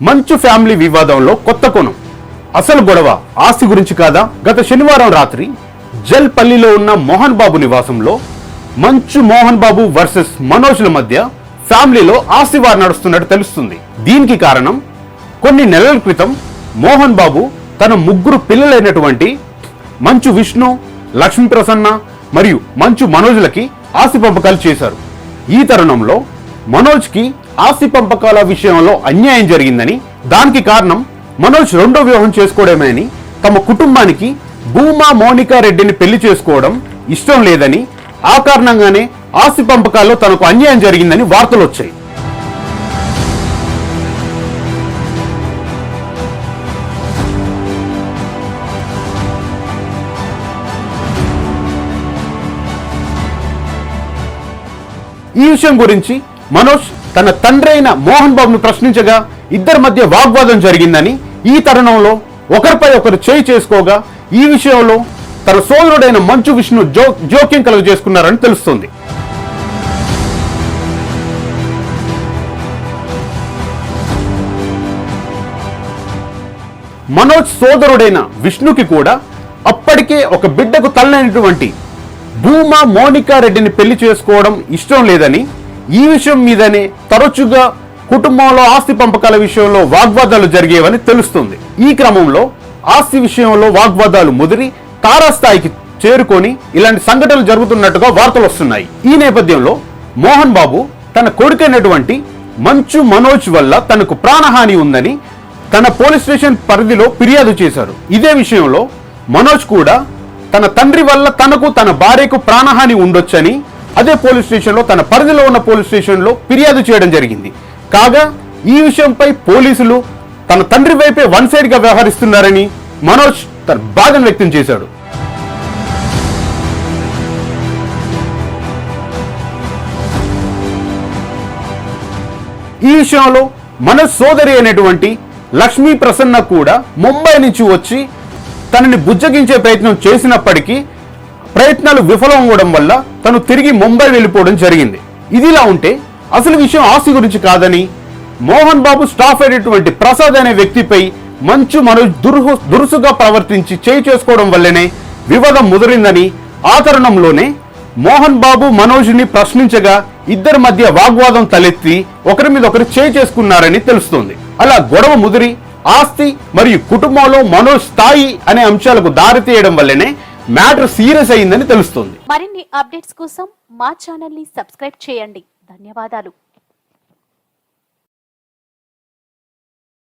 మంచు ఫ్యామిలీ వివాదంలో కొత్త కోణం. అసలు గొడవ ఆస్తి గురించి కాదా? గత శనివారం రాత్రి జల్పల్లిలో ఉన్న మోహన్ బాబు నివాసంలో మంచు మోహన్ బాబు వర్సెస్ మనోజ్ల మధ్య ఫ్యామిలీలో ఆస్తి వారు నడుస్తున్నట్టు తెలుస్తుంది. దీనికి కారణం కొన్ని నెలల క్రితం మోహన్ బాబు తన ముగ్గురు పిల్లలైనటువంటి మంచు విష్ణు లక్ష్మీ ప్రసన్న మరియు మంచు మనోజ్లకి ఆస్తి పంపకాలు చేశారు. ఈ తరుణంలో మనోజ్కి ఆస్తి పంపకాల విషయంలో అన్యాయం జరిగిందని దానికి కారణం మనోజ్ రెండో వివాహం చేసుకోవడమేనని తమ కుటుంబానికి భూమా మౌనికా రెడ్డిని పెళ్ళి చేసుకోవడం ఇష్టం లేదని ఆ కారణంగానే ఆస్తి పంపకాల్లో తనకు అన్యాయం జరిగిందని వార్తలు వచ్చాయి. ఈ విషయం గురించి మనోజ్ తన తండ్రి అయిన మోహన్ బాబును ప్రశ్నించగా ఇద్దరి మధ్య వాగ్వాదం జరిగిందని ఈ తరుణంలో ఒకరిపై ఒకరు చేయి చేసుకోగా ఈ విషయంలో తన సోదరుడైన మంచు విష్ణు జో జోక్యం కలుగజేసుకున్నారని తెలుస్తుంది. మనోజ్ సోదరుడైన విష్ణుకి కూడా అప్పటికే ఒక బిడ్డకు తల్లైనటువంటి భూమా మోనికా రెడ్డిని పెళ్ళి చేసుకోవడం ఇష్టం లేదని ఈ విషయం మీదనే తరచుగా కుటుంబంలో ఆస్తి పంపకాల విషయంలో వాగ్వాదాలు జరిగేవని తెలుస్తుంది. ఈ క్రమంలో ఆస్తి విషయంలో వాగ్వాదాలు ముదిరి తారాస్థాయికి చేరుకొని ఇలాంటి సంఘటనలు జరుగుతున్నట్టుగా వార్తలు వస్తున్నాయి. ఈ నేపథ్యంలో మోహన్ బాబు తన కొడుకైనటువంటి మంచు మనోజ్ వల్ల తనకు ప్రాణహాని ఉందని తన పోలీస్ స్టేషన్ పరిధిలో ఫిర్యాదు చేశారు. ఇదే విషయంలో మనోజ్ కూడా తన తండ్రి వల్ల తనకు తన భార్యకు ప్రాణహాని ఉండొచ్చని అదే పోలీస్ స్టేషన్లో తన పరిధిలో ఉన్న పోలీస్ స్టేషన్లో ఫిర్యాదు చేయడం జరిగింది. కాగా ఈ విషయంపై పోలీసులు తన తండ్రి వైపే వన్ సైడ్గా వ్యవహరిస్తున్నారని మనోజ్ తన బాధను వ్యక్తం చేశాడు. ఈ విషయంలో మన సోదరి అయినటువంటి లక్ష్మీ ప్రసన్న కూడా ముంబై నుంచి వచ్చి తనని బుజ్జగించే ప్రయత్నం చేసినప్పటికీ ప్రయత్నాలు విఫలం అవ్వడం వల్ల తను తిరిగి ముంబై వెళ్ళిపోవడం జరిగింది. ఇదిలా ఉంటే అసలు విషయం ఆస్తి గురించి కాదని మోహన్ బాబు స్టాఫ్ అయినటువంటి ప్రసాద్ అనే వ్యక్తిపై మంచు మనోజ్ దుర్హు దురుసుగా ప్రవర్తించి చేయి చేసుకోవడం వల్లనే వివాదం ముదిరిందని ఆ తరుణంలోనే మోహన్ బాబు మనోజ్ని ప్రశ్నించగా ఇద్దరి మధ్య వాగ్వాదం తలెత్తి ఒకరి మీద ఒకరు చేయి చేసుకున్నారని తెలుస్తోంది. అలా గొడవ ముదిరి ఆస్తి మరియు కుటుంబంలో మనోజ్ స్థాయి అనే అంశాలకు దారితీయడం వల్లనే మ్యాటర్ సీరియస్ అయిందని తెలుస్తుంది. మరిన్ని అప్డేట్స్ కోసం మా ఛానల్ని సబ్స్క్రైబ్ చేయండి. ధన్యవాదాలు.